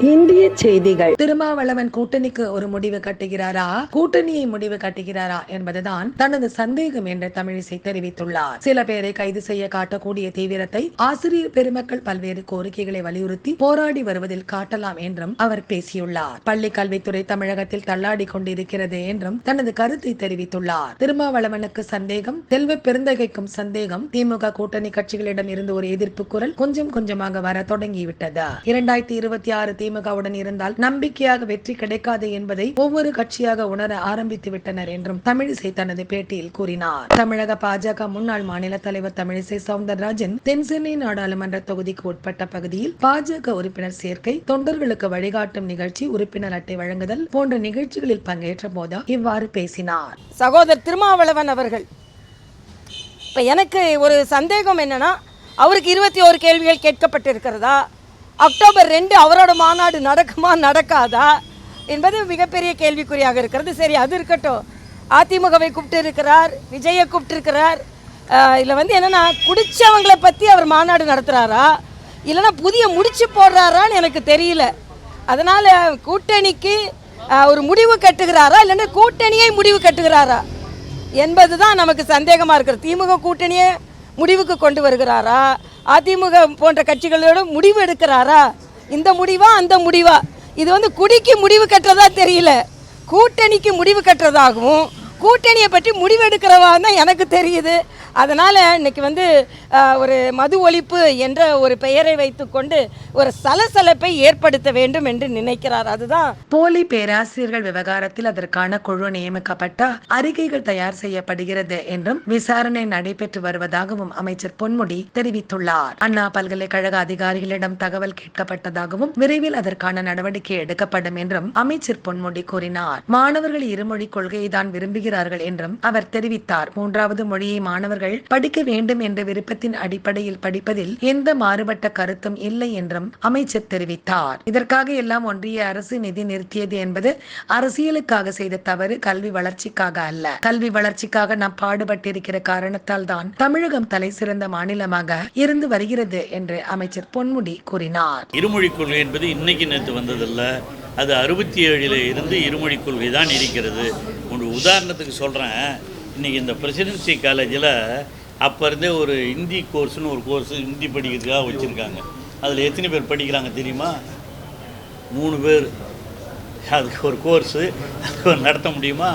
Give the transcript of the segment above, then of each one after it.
இந்திய செய்திகள். திருமாவளவன் கூட்டணிக்கு ஒரு முடிவு கட்டுகிறாரா? கூட்டணியை முடிவு கட்டுகிறாரா என்பதுதான் தனது சந்தேகம் என்று தமிழிசை தெரிவித்துள்ளார். சில பேரை கைது செய்ய காட்டக்கூடிய தீவிரத்தை ஆசிரியர் பெருமக்கள் பல்வேறு கோரிக்கைகளை வலியுறுத்தி போராடி வருவதில் காட்டலாம் என்றும் அவர் பேசியுள்ளார். பள்ளி கல்வித்துறை தமிழகத்தில் தள்ளாடி கொண்டிருக்கிறது என்றும் தனது கருத்தை தெரிவித்துள்ளார். திருமாவளவனுக்கு சந்தேகம் செல்வ பெருந்தகைக்கும் சந்தேகம் திமுக கூட்டணி கட்சிகளிடம் இருந்து ஒரு எதிர்ப்பு குரல் கொஞ்சம் கொஞ்சமாக வர தொடங்கிவிட்டது. இரண்டாயிரத்தி இருபத்தி ஆறு அதிமுகவுடன் இருந்தால் நம்பிக்கையாக வெற்றி கிடைக்காது என்பதை ஒவ்வொரு கட்சியாக உணர ஆரம்பித்து விட்டனர் என்றும் தமிழிசை தனது பேட்டியில் கூறினார். தமிழக பாஜக முன்னாள் மாநில தலைவர் தமிழிசை சவுந்தரராஜன் தென்சென்னை நாடாளுமன்ற தொகுதிக்கு உட்பட்ட பகுதியில் பாஜக உறுப்பினர் சேர்க்கை தொண்டர்களுக்கு வழிகாட்டும் நிகழ்ச்சி உறுப்பினர் அட்டை வழங்குதல் போன்ற நிகழ்ச்சிகளில் பங்கேற்ற போது இவ்வாறு பேசினார். சகோதரர் திருமாவளவன் அவர்கள் இப்போ எனக்கு ஒரு சந்தேகம் என்னன்னா அவருக்கு இருபத்தி ஒரு கேள்விகள் கேட்கப்பட்டிருக்கிறதா? அக்டோபர் ரெண்டு அவரோட மாநாடு நடக்குமா நடக்காதா என்பது மிகப்பெரிய கேள்விக்குறியாக இருக்கிறது. சரி அது இருக்கட்டும். அதிமுகவை கூப்பிட்டு இருக்கிறார் விஜயை கூப்பிட்டுருக்கிறார். இதில் வந்து என்னென்னா குடித்தவங்களை பற்றி அவர் மாநாடு நடத்துகிறாரா இல்லைன்னா புதிய முடிச்சு போடுறாரான்னு எனக்கு தெரியல. அதனால் கூட்டணிக்கு ஒரு முடிவு கட்டுகிறாரா? இல்லைன்னா கூட்டணியை முடிவு கட்டுகிறாரா? என்பது தான் நமக்கு சந்தேகமாக இருக்கிறது. திமுக கூட்டணியை முடிவுக்கு கொண்டு வருகிறாரா? அதிமுக போன்ற கட்சிகளோட முடிவு எடுக்கிறாரா? இந்த முடிவா அந்த முடிவா? இது வந்து குடிக்கு முடிவு கட்டுறதா தெரியல. கூட்டணிக்கு முடிவு கட்டுறதாகவும் கூட்டணியை பற்றி முடிவெடுக்கிறவா தான் எனக்கு தெரியுது. அதனால் இன்றைக்கி வந்து ஒரு மது ஒழிப்பு என்ற ஒரு பெயரை வைத்துக்கொண்டு ஒரு சலசலப்பை ஏற்படுத்த வேண்டும் என்று நினைக்கிறார். அதுதான் போலி பேராசிரியர்கள் விவகாரத்தில் அதற்கான குழு நியமிக்கப்பட்ட அறிக்கைகள் தயார் செய்யப்படுகிறது என்றும் விசாரணை நடைபெற்று வருவதாகவும் அமைச்சர் பொன்முடி தெரிவித்துள்ளார். அண்ணா பல்கலைக்கழக அதிகாரிகளிடம் தகவல் கேட்கப்பட்டதாகவும் விரைவில் அதற்கான நடவடிக்கை எடுக்கப்படும் என்றும் அமைச்சர் பொன்முடி கூறினார். மாணவர்கள் இருமொழி கொள்கையை தான் விரும்புகிறார்கள் என்றும் அவர் தெரிவித்தார். மூன்றாவது மொழியை மாணவர்கள் படிக்க வேண்டும் என்ற விருப்பத்தின் அடிப்படையில் படிப்பதில் எந்த மாறுபட்ட கருத்தும் இல்லை என்றும் அமைச்சர் தெரிவித்தார். இதற்காக எல்லாம் ஒன்றிய அரசு நிதி நிறுத்தியது என்பது அரசியலுக்காக செய்த தவறு கல்வி வளர்ச்சிக்காக அல்ல. கல்வி வளர்ச்சிக்காக நாம் பாடுபட்டிருக்கிற காரணத்தால் தான் தமிழகம் தலை சிறந்த மாநிலமாக இருந்து வருகிறது என்று அமைச்சர் பொன்முடி கூறினார். இருமொழிக் கொள்கை என்பது இன்னைக்கு நேற்று வந்ததல்ல. அது அறுபத்தி ஏழில் இருந்து இருமொழிக் கொள்கை தான் இருக்கிறது. ஒரு உதாரணத்துக்கு சொல்கிறேன் இன்றைக்கி இந்த பிரசிடென்சி காலேஜில் அப்போ இருந்தே ஒரு ஹிந்தி கோர்ஸ்னு ஒரு கோர்ஸ் ஹிந்தி படிக்கிறதுக்காக வச்சுருக்காங்க. அதில் எத்தனை பேர் படிக்கிறாங்க தெரியுமா? மூணு பேர். அதுக்கு ஒரு கோர்ஸு அது நடத்த முடியுமா?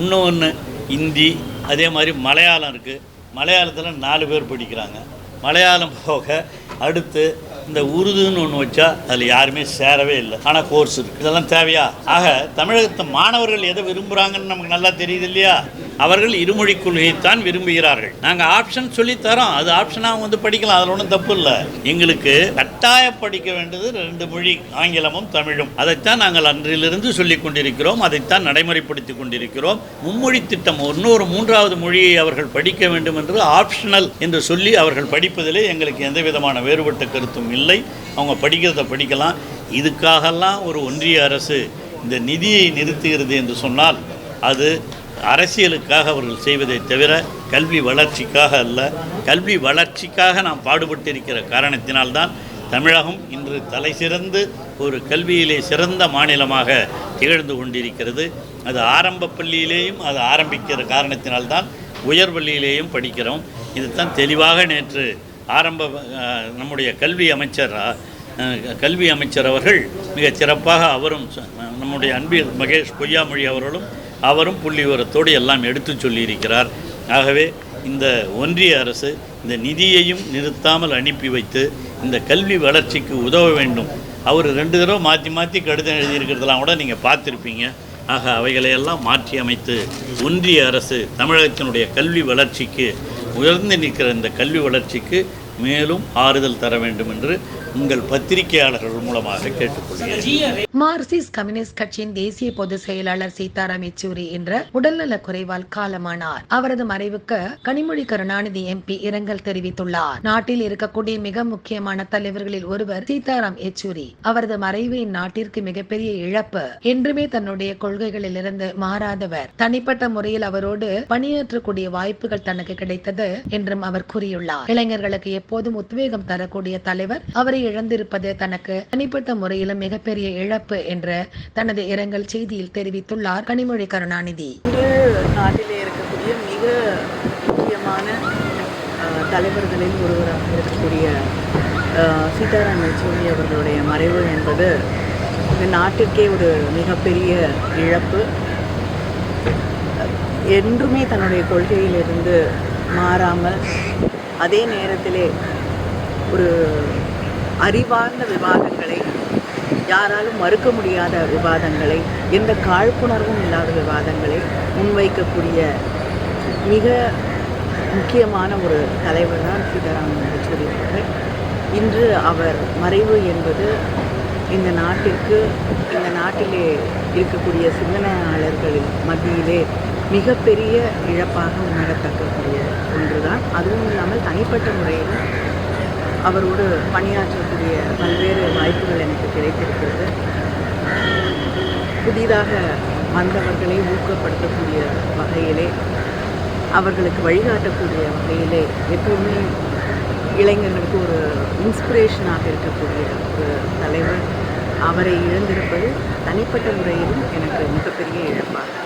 இன்னொன்று ஹிந்தி அதே மாதிரி மலையாளம் இருக்குது மலையாளத்தில் நாலு பேர் படிக்கிறாங்க. மலையாளம் போக அடுத்து இந்த உருதுன்னு ஒன்று வச்சா அதில் யாருமே சேரவே இல்லை. ஆனால் கோர்ஸ் இருக்குது இதெல்லாம் தேவையா? ஆக தமிழகத்து மாணவர்கள் எதை விரும்புகிறாங்கன்னு நமக்கு நல்லா தெரியுது இல்லையா? அவர்கள் இருமொழி கொள்கையைத்தான் விரும்புகிறார்கள். நாங்கள் ஆப்ஷன் சொல்லி தரோம் அது ஆப்ஷனாக வந்து படிக்கலாம். அதில் ஒன்றும் தப்பு இல்லை. எங்களுக்கு கட்டாய படிக்க வேண்டியது ரெண்டு மொழி ஆங்கிலமும் தமிழும். அதைத்தான் நாங்கள் அன்றிலிருந்து சொல்லிக் கொண்டிருக்கிறோம். அதைத்தான் நடைமுறைப்படுத்தி கொண்டிருக்கிறோம். மும்மொழி திட்டம் இன்னொரு மூன்றாவது மொழியை அவர்கள் படிக்க வேண்டும் என்று ஆப்ஷனல் என்று சொல்லி அவர்கள் படிப்பதிலே எங்களுக்கு எந்த விதமான வேறுபட்ட கருத்தும் இல்லை. அவங்க படிக்கிறத படிக்கலாம். இதுக்காகலாம் ஒரு ஒன்றிய அரசு இந்த நிதியை நிறுத்துகிறது என்று சொன்னால் அது அரசியலுக்காக அவர்கள் செய்வதை தவிர கல்வி வளர்ச்சிக்காக அல்ல. கல்வி வளர்ச்சிக்காக நாம் பாடுபட்டிருக்கிற காரணத்தினால்தான் தமிழகம் இன்று தலை சிறந்து ஒரு கல்வியிலே சிறந்த மாநிலமாக திகழ்ந்து கொண்டிருக்கிறது. அது ஆரம்ப பள்ளியிலேயும் அது ஆரம்பிக்கிற காரணத்தினால்தான் உயர் பள்ளியிலேயும் படிக்கிறோம். இதுதான் தெளிவாக நேற்று ஆரம்ப நம்முடைய கல்வி அமைச்சர் கல்வி அமைச்சர் அவர்கள் மிகச் சிறப்பாக அவரும் நம்முடைய அன்பில் மகேஷ் பொய்யாமொழி அவர்களும் அவரும் புள்ளி விவரத்தோடு எல்லாம் எடுத்து சொல்லியிருக்கிறார். ஆகவே இந்த ஒன்றிய அரசு இந்த நிதியையும் நிறுத்தாமல் அனுப்பி வைத்து இந்த கல்வி வளர்ச்சிக்கு உதவ வேண்டும். அவர் ரெண்டு தடவை மாற்றி மாற்றி கடிதம் எழுதியிருக்கிறதெல்லாம் கூட நீங்கள் பார்த்துருப்பீங்க. ஆக அவைகளையெல்லாம் மாற்றி அமைத்து ஒன்றிய அரசு தமிழகத்தினுடைய கல்வி வளர்ச்சிக்கு உயர்ந்து நிற்கிற இந்த கல்வி வளர்ச்சிக்கு மேலும் ஆறுதல் தர வேண்டும் என்று உங்கள் பத்திரிகையாளர்கள் மூலமாக கேட்டுக்கொள்கிறேன். மார்க்சிஸ்ட் கம்யூனிஸ்ட் கட்சியின் தேசிய பொதுச் செயலாளர் சீதாராம் யெச்சூரி என்ற உடல்நல குறைவால் காலமானார். அவரது மறைவுக்கு கனிமொழி கருணாநிதி எம்பி இரங்கல் தெரிவித்துள்ளார். நாட்டில் இருக்கக்கூடிய மிக முக்கியமான தலைவர்களில் ஒருவர் சீதாராம் யெச்சூரி. அவரது மறைவு இந்நாட்டிற்கு மிகப்பெரிய இழப்பு. என்றுமே தன்னுடைய கொள்கைகளிலிருந்து மாறாதவர். தனிப்பட்ட முறையில் அவரோடு பணியாற்றக்கூடிய வாய்ப்புகள் தனக்கு கிடைத்தது என்றும் அவர் கூறியுள்ளார். இளைஞர்களுக்கு எப்போதும் உத்வேகம் தரக்கூடிய தலைவர். அவரை இழந்திருப்பது தனக்கு தனிப்பட்ட முறையிலும் மிகப்பெரிய இழப்பு என்று தனது இரங்கல் செய்தியில் தெரிவித்துள்ளார் கனிமொழி கருணாநிதி. இன்று நாட்டிலே இருக்கக்கூடிய மிக முக்கியமான தலைவர்களில் ஒருவராக இருக்கக்கூடிய சீதாராம் யெச்சூரி அவர்களுடைய மறைவு என்பது இந்த நாட்டிற்கே ஒரு மிகப்பெரிய இழப்பு. என்றுமே தன்னுடைய கொள்கையிலிருந்து மாறாமல் அதே நேரத்திலே ஒரு அறிவார்ந்த விவாதங்களை யாராலும் மறுக்க முடியாத விவாதங்களை எந்த காழ்ப்புணர்வும் இல்லாத விவாதங்களை முன்வைக்கக்கூடிய மிக முக்கியமான ஒரு தலைவர் தான் சீதாராமன் யெச்சூரி அவர்கள். இன்று அவர் மறைவு என்பது இந்த நாட்டிற்கு இந்த நாட்டிலே இருக்கக்கூடிய சிந்தனையாளர்களின் மத்தியிலே மிகப்பெரிய இழப்பாக உணரத்தக்கக்கூடிய ஒன்றுதான். அதுவும் இல்லாமல் தனிப்பட்ட முறையிலும் அவரோடு பணியாற்றக்கூடிய பல்வேறு வாய்ப்புகள் எனக்கு கிடைத்திருக்கிறது. புதிதாக வந்தவர்களை ஊக்கப்படுத்தக்கூடிய வகையிலே அவர்களுக்கு வழிகாட்டக்கூடிய வகையிலே எப்பவுமே இளைஞர்களுக்கு ஒரு இன்ஸ்பிரேஷனாக இருக்கக்கூடிய ஒரு தலைவர். அவரை இழந்திருப்பது தனிப்பட்ட முறையிலும் எனக்கு மிகப்பெரிய இழப்பாக